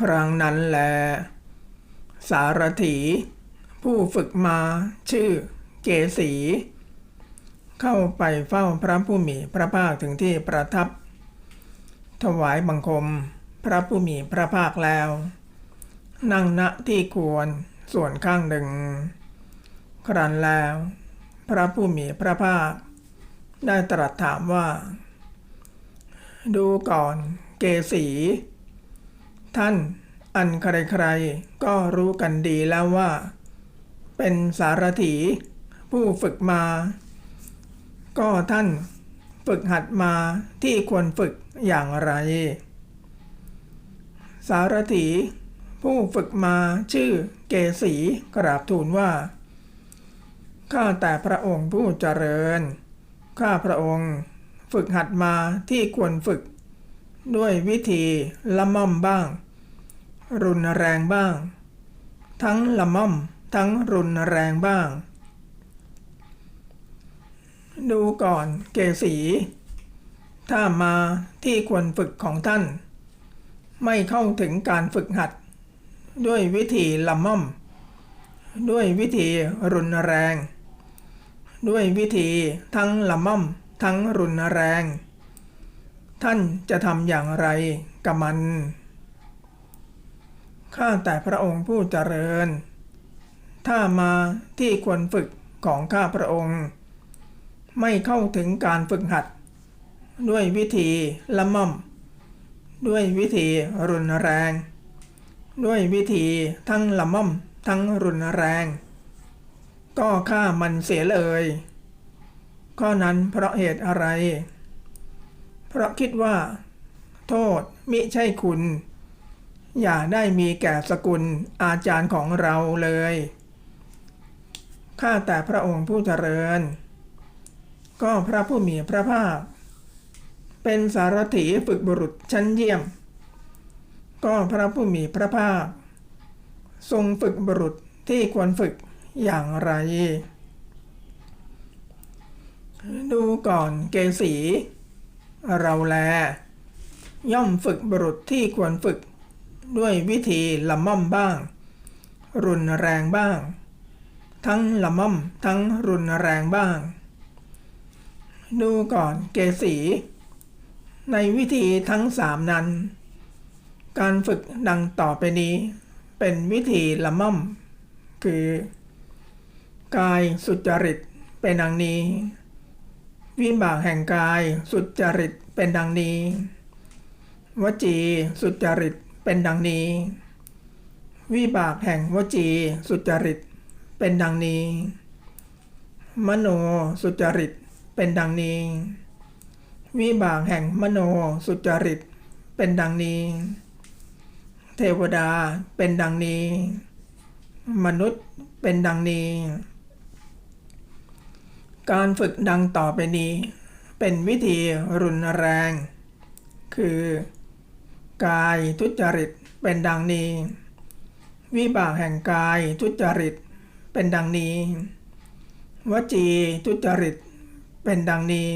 ครั้งนั้นแล สารถี ผู้ฝึกมาชื่อเกสี เข้าไปเฝ้าพระผู้มีพระภาคถึงที่ประทับ ถวายบังคมพระผู้มีพระภาคแล้ว นั่งณที่ควรส่วนข้างหนึ่ง ครั้นแล้ว พระผู้มีพระภาค ได้ตรัสถามว่า ดูก่อนเกสี ท่านอันใครๆก็รู้กันดีแล้วว่า เป็นสารถี ผู้ฝึกมา ก็ท่านฝึกหัดมาที่ควรฝึกอย่างไร สารถี ผู้ฝึกมาชื่อเกสีกราบทูลว่า ข้าแต่พระองค์ผู้เจริญ ข้าพระองค์ฝึกหัดมาที่ควรฝึก ด้วยวิธีละม่อมบ้าง รุนแรงบ้าง ทั้งละม่อม ทั้งรุนแรงบ้าง ดูก่อนเกสีถ้ามาที่ควรฝึกของท่าน ไม่เข้าถึงการฝึกหัด ด้วยวิธีละม่อม ด้วยวิธีรุนแรง ด้วยวิธีทั้งละม่อม ทั้งรุนแรง ท่านจะทำอย่างไรกับมัน ข้าแต่พระองค์ผู้เจริญ ถ้ามาที่ควรฝึกของข้าพระองค์ ไม่เข้าถึงการฝึกหัด ด้วยวิธีละม่อม ด้วยวิธีรุนแรง ด้วยวิธีทั้งละม่อมทั้งรุนแรง ก็ฆ่ามันเสียเลยข้อนั้นเพราะเหตุอะไร เพราะคิดว่า โทษมิใช่คุณ อย่าได้มีแก่สกุลอาจารย์ของเราเลย ข้าแต่พระองค์ผู้เจริญ ก็พระผู้มีพระภาค เป็นสารถีฝึกบุรุษชั้นเยี่ยม ก็พระผู้มีพระภาค ทรงฝึกบุรุษที่ควรฝึกอย่างไร ดูก่อนเกสี เราแล ย่อมฝึกบุรุษที่ควรฝึก ด้วยวิธีละม่อมบ้าง รุนแรงบ้าง ทั้งละม่อมทั้งรุนแรงบ้าง ดูก่อนเกสีในวิธีทั้งสามนั้น การฝึกดังต่อไปนี้ เป็นวิธีละม่อม คือ กายสุจริตเป็นดังนี้ วิบากแห่งกายสุจริตเป็นดังนี้ วจีสุจริต เป็นดังนี้ วิบากแห่งวจีสุจริต เป็นดังนี้ มโนสุจริต เป็นดังนี้ วิบากแห่งมโนสุจริต เป็นดังนี้ เทวดาเป็นดังนี้ มนุษย์เป็นดังนี้ การฝึกดังต่อไปนี้ เป็นวิธีรุนแรง คือ กายทุจริตเป็นดังนี้ วิบากแห่งกายทุจริตเป็นดังนี้ วจีทุจริตเป็นดังนี้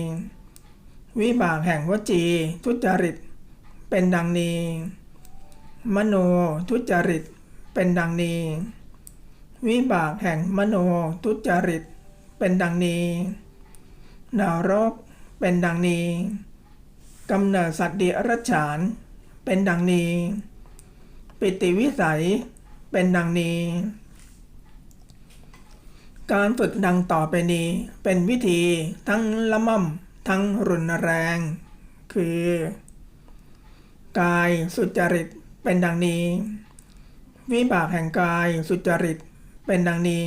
วิบากแห่งวจีทุจริตเป็นดังนี้ มโนทุจริตเป็นดังนี้ วิบากแห่งมโนทุจริตเป็นดังนี้นรกเป็นดังนี้กำเนิดสัตว์เดรัจฉาน เป็นดังนี้ ปิติวิสัย เป็นดังนี้ การฝึกดังต่อไปนี้ เป็นวิธีทั้งละม่อมทั้งรุนแรง คือ กายสุจริตเป็นดังนี้ วิบากแห่งกายสุจริตเป็นดังนี้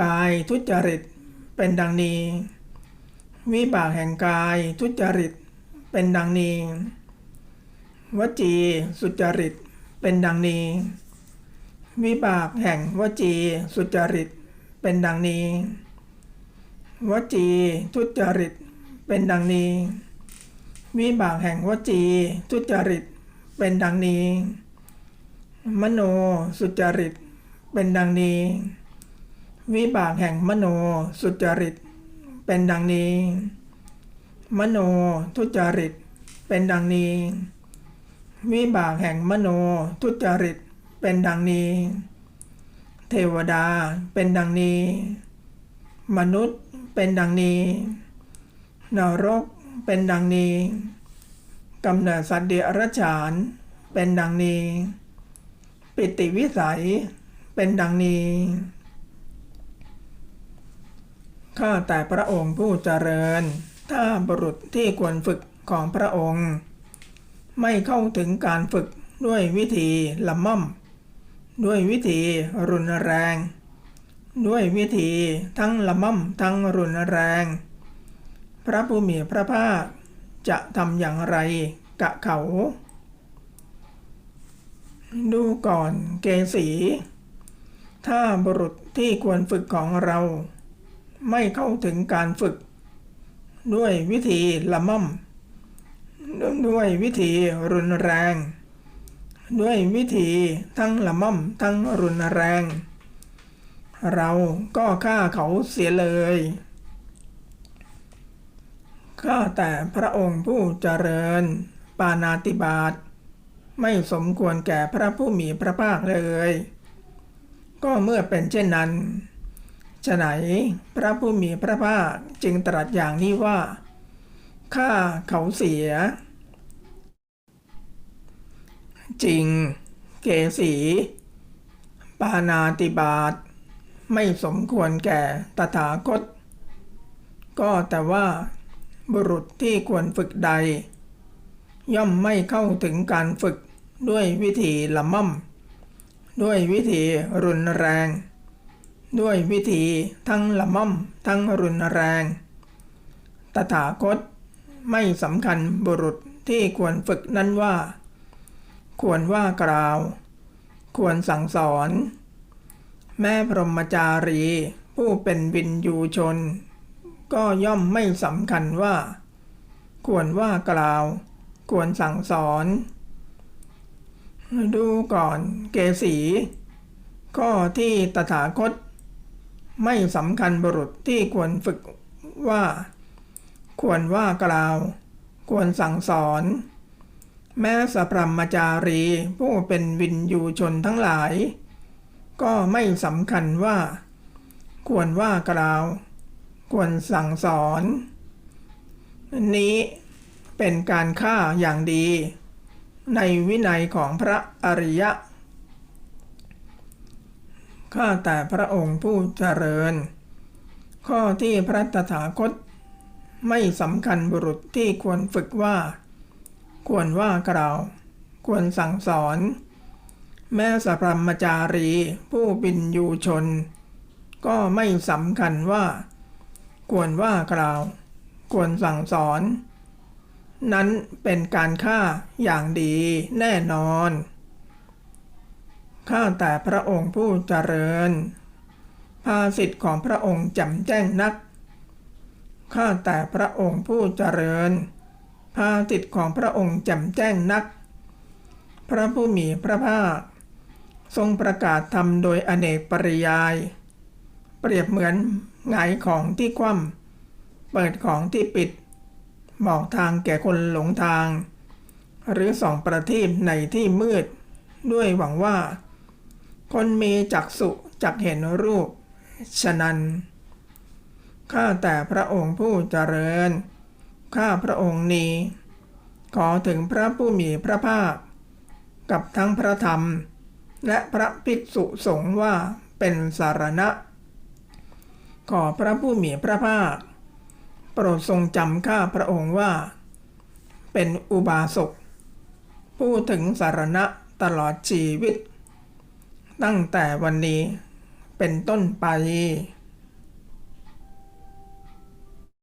กายทุจริตเป็นดังนี้ วิบากแห่งกายทุจริตเป็นดังนี้ วจีสุจริต เป็นดังนี้ วิบากแห่งวจีสุจริต เป็นดังนี้ วจีทุจริต เป็นดังนี้ วิบากแห่งวจีทุจริต เป็นดังนี้ มโนสุจริต เป็นดังนี้ วิบากแห่งมโนสุจริต เป็นดังนี้ มโนทุจริต เป็นดังนี้ วิบากแห่งมโนทุจริตเป็นดังนี้ เทวดาเป็นดังนี้ มนุษย์เป็นดังนี้นรกเป็นดังนี้กำเนิดสัตว์เดรัจฉานเป็นดังนี้ ปิติวิสัยเป็นดังนี้ข้าแต่พระองค์ผู้เจริญ ถ้าบุรุษที่ควรฝึกของพระองค์ ไม่เข้าถึงการฝึกด้วยวิธีละม่อม ด้วยวิธีรุนแรง ด้วยวิธีทั้งละม่อมทั้งรุนแรง พระผู้มีพระภาคจะทำอย่างไรกะเขา ดูก่อนเกสี ถ้าบุรุษที่ควรฝึกของเรา ไม่เข้าถึงการฝึก ด้วยวิธีละม่อม ด้วยวิธีรุนแรง ด้วยวิธีทั้งละม่อมทั้งรุนแรง เราก็ฆ่าเขาเสียเลยข้าแต่พระองค์ผู้เจริญ ปานาติบาตไม่สมควรแก่พระผู้มีพระภาคเลย ก็เมื่อเป็นเช่นนั้นฉะไหนพระผู้มีพระภาคจึงตรัสอย่างนี้ว่า ข้าเขาเสีย จริง เกสีปานาติบาตไม่สมควรแก่ตถาคต ก็แต่ว่าบุรุษที่ควรฝึกใด ย่อมไม่เข้าถึงการฝึกด้วยวิธีละม่อม ด้วยวิธีรุนแรง ด้วยวิธีทั้งละม่อมทั้งรุนแรง ตถาคต ไม่สำคัญบุรุษที่ควรฝึกนั้นว่า ควรว่ากล่าว ควรสั่งสอน แม่พรหมจารี ผู้เป็นวินยูชน ก็ย่อมไม่สำคัญว่า ควรว่ากล่าว ควรสั่งสอน ดูก่อนเกสีข้อที่ตถาคต ไม่สำคัญบุรุษที่ควรฝึกว่า ควรว่ากล่าว ควรสั่งสอน แม้สัพพมจารีผู้เป็นวินยูชนทั้งหลาย ก็ไม่สำคัญว่า ควรว่ากล่าว ควรสั่งสอน นี้เป็นการฆ่าอย่างดี ในวินัยของพระอริยะข้าแต่พระองค์ผู้เจริญ ข้อที่พระตถาคต ไม่สำคัญบุรุษที่ควรฝึกว่า ควรว่ากล่าว ควรสั่งสอน แม้สัพพมจารี ผู้บินยูชน ก็ไม่สำคัญว่า ควรว่ากล่าว ควรสั่งสอน นั้นเป็นการฆ่าอย่างดีแน่นอนข้าแต่พระองค์ผู้เจริญ ภาสิทธิ์ของพระองค์จำแจ้งนัก ข้าแต่พระองค์ผู้เจริญภาสิทธิ์ของพระองค์จำแจ้งนัก พระผู้มีพระภาค ทรงประกาศธรรมโดยอเนกปริยาย เปรียบเหมือนหงายของที่คว่ำเปิดของที่ปิด บอกทางแก่คนหลงทาง หรือส่องประทีปในที่มืด ด้วยหวังว่า คนมีจักสุจักเห็นรูปฉะนั้น ข้าแต่พระองค์ผู้เจริญ ข้าพระองค์นี้ ขอถึงพระผู้มีพระภาค กับทั้งพระธรรม และพระภิกษุสงฆ์ว่าเป็นสารณะ ขอพระผู้มีพระภาค โปรดทรงจำข้าพระองค์ว่า เป็นอุบาสกผู้ถึงสารณะตลอดชีวิต ตั้งแต่วันนี้เป็นต้นไป